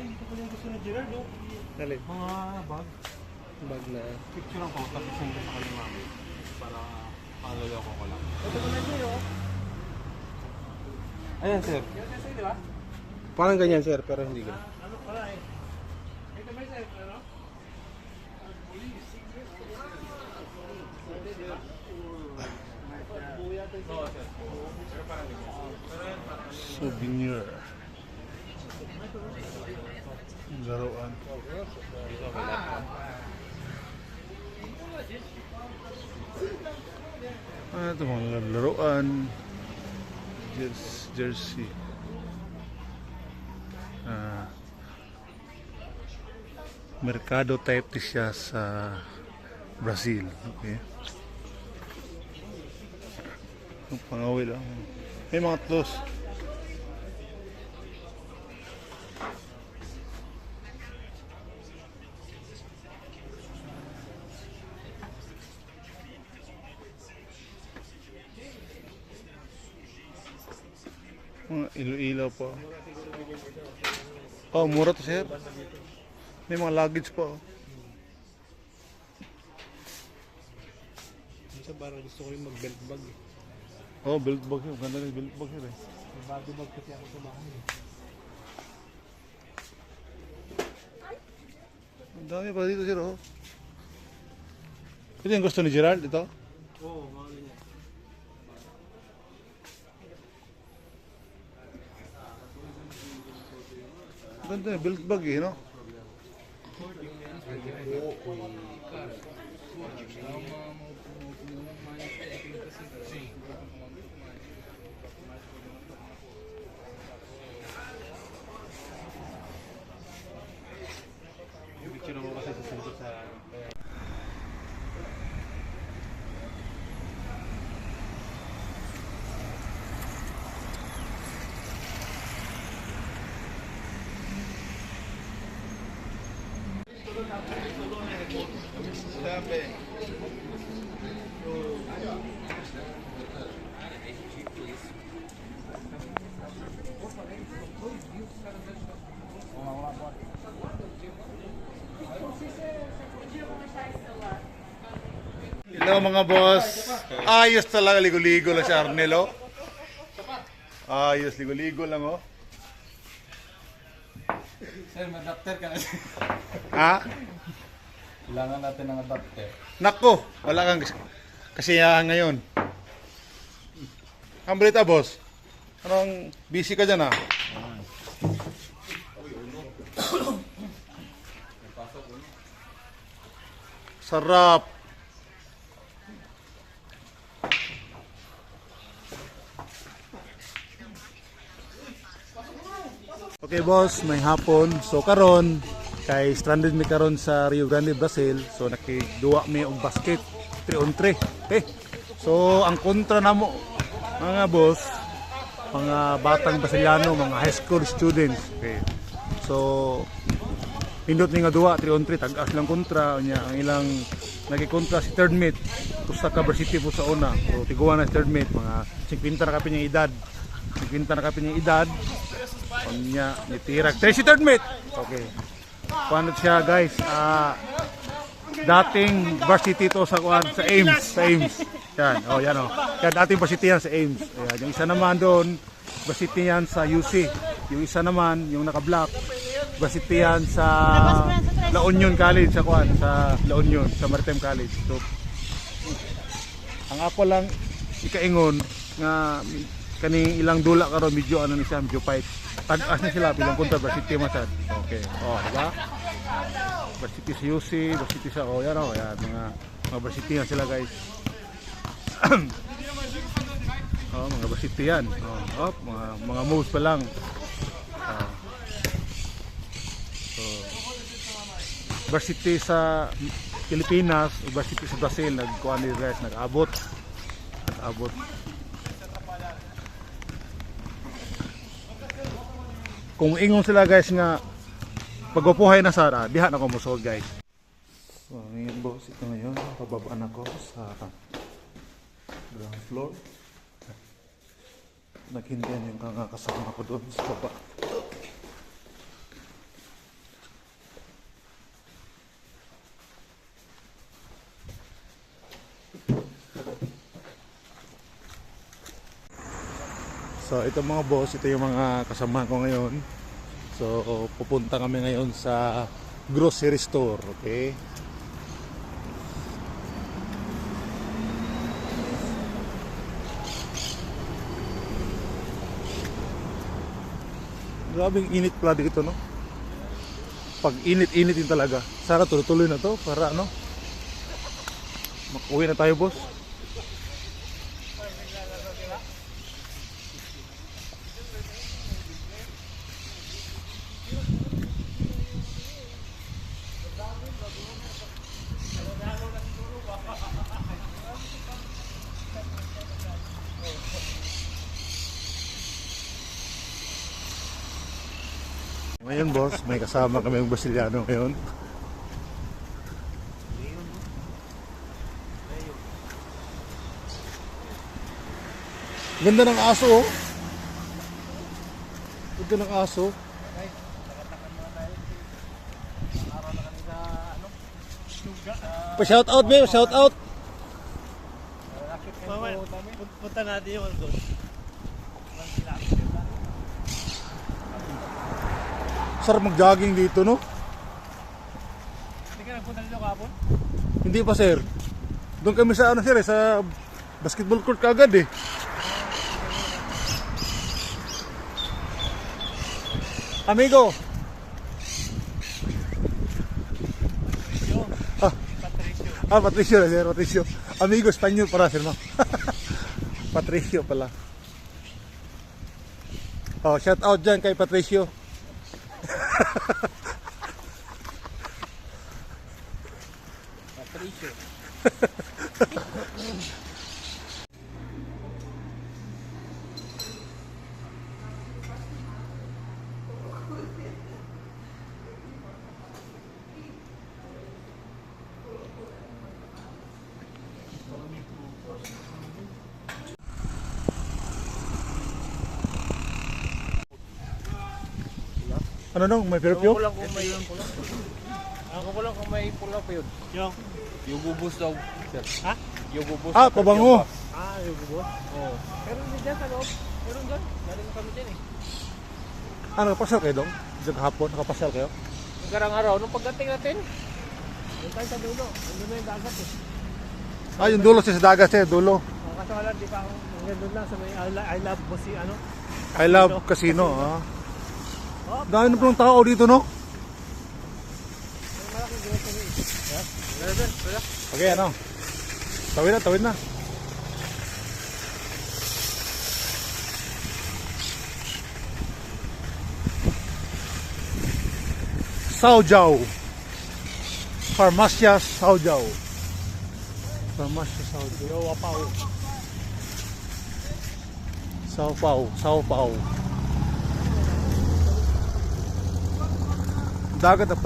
Ay, ito pala yung gusto ni Gerard, oh. Dali. Mga bag. Bag na. Picture lang ko, tapos send ko sa kanya mami. Para palaloko ko lang. Ito pala sa'yo. Ayan, sir. Parang ganyan sir, pero hindi ganyan. Ano pala eh? Ito ba sir? Ano? Souvenir. Laruan. Ah, ito mga laruan. Jersey. Ah, merkado type siya sa Brazil. Okay. Ang pangawil lang. May mga clothes. Mga ilo-ilaw pa. Oh, mura to sir. May mga luggage pa. oh. Minsan parang gusto ko yung mag-belt bag. Oh, belt bag yun. Ganda ng belt bag yun eh. May bago bag kasi ako bahay eh. Ang dami pa dito sir oh. Ito yung gusto ni Gerald ito. Oo, mga ganyan. Ganda belt bag eh, no? Yung picture ako kasi sa send ko sa... Hello mga boss. Ayos talaga ligo-ligo lang si Arnel oh. Ayos ligo-ligo lang oh. Sir, ma-adapter ka na sir. Ha? Kailangan natin ng adapter. Nako, wala kang kas- kasiyahan ngayon. Ang balita boss. Anong busy ka dyan ah? Sarap. Okay boss, may hapon. So karon kay stranded mi karon sa Rio Grande, Brazil. So nakiduwa mi og basket 3 on 3. Okay. So ang kontra namo mga boss, mga batang Brasiliano, mga high school students. Okay. So pindot ni nga duwa 3 on 3 tag-as lang kontra nya ang ilang nagikontra si third mate kusta ka varsity po sa una so tiguan na third mate mga 50 na kapin yung edad 50 na kapin yung edad Kanya, nitirag. Tayo si third mate. Okay. Paano siya guys? Ah, dating varsity to sa kuan sa Ames, sa Ames. Yan, oh yan oh. Yan dating varsity yan sa Ames. Ayan, yung isa naman doon, varsity yan sa UC. Yung isa naman, yung naka-black, varsity yan sa La Union College sa kuan, sa La Union, sa Maritime College. So, ang ako lang ikaingon nga kaning ilang dula karon medyo ano ni medyo fight. Tag-as na sila bilang kontra varsity masad okay. Oh di ba? Varsity sa UC varsity sa oh yan oh yan mga mga varsity yan sila guys. Oh mga varsity yan oh, oh mga mga moves pa lang. Oh. so varsity sa Pilipinas varsity sa Brazil nagkuha ni guys nag-abot. Nag-abot kung ingon sila guys nga pagpupuhay na sara diha na ko musod guys. So ngayon boss ito ngayon. Pababaan ako sa ground floor. Naghindihan yung mga kasama ko doon sa baba So ito mga boss, ito yung mga kasama ko ngayon. So pupunta kami ngayon sa grocery store, okay? Grabing init pala dito, no? Pag init-init din talaga. Sana tuloy-tuloy na to para ano? Makuwi na tayo, boss. Ngayon, boss, may kasama kami yung Brasiliano ngayon. Ganda ng aso, oh. Ganda ng aso. Pa-shout out, babe. Shout out. Punta natin yung doon. Sarap mag-jogging dito, no? Hindi ka nagpunta dito kapon? Hindi pa, sir. Doon kami sa, ano, sir, eh, sa basketball court kagad, eh. Amigo, Yo, Ah. Patricio. Ah, Patricio, sir, Patricio. Amigo, Espanyol para, sir, no? Patricio pala. Oh, shout out dyan kay Patricio. Patricio. Ano nung, may Ako perfume? lang kung may pula. Ako ko lang kung may pula pa yun. Yung? Yung bubus daw, sir. Ha? Yung bubus. Ah, pabango. Ah, yung bubo? Oo. Pero hindi dyan sa loob. Meron dyan. Galing mo kami dyan eh. Ah, nakapasyal kayo dong? Diyan kahapon, nakapasyal kayo? Yung karang araw, nung pagdating natin, yung tayo sa dulo. Ano na yung dagat eh. Ah, yung dulo siya sa dagat siya, dulo. Oh, kaso wala, di pa ako hanggang doon lang sa may I, lo- I love Bossy, ano? I love casino, ah. Dahil na palang tao dito, no? Okay, ano? Tawid na, tawid na. Saojaw. Farmacia Saojaw. Farmacia Saojaw. Yo, wapaw. Sao Paulo, Sao Paulo. Dagat na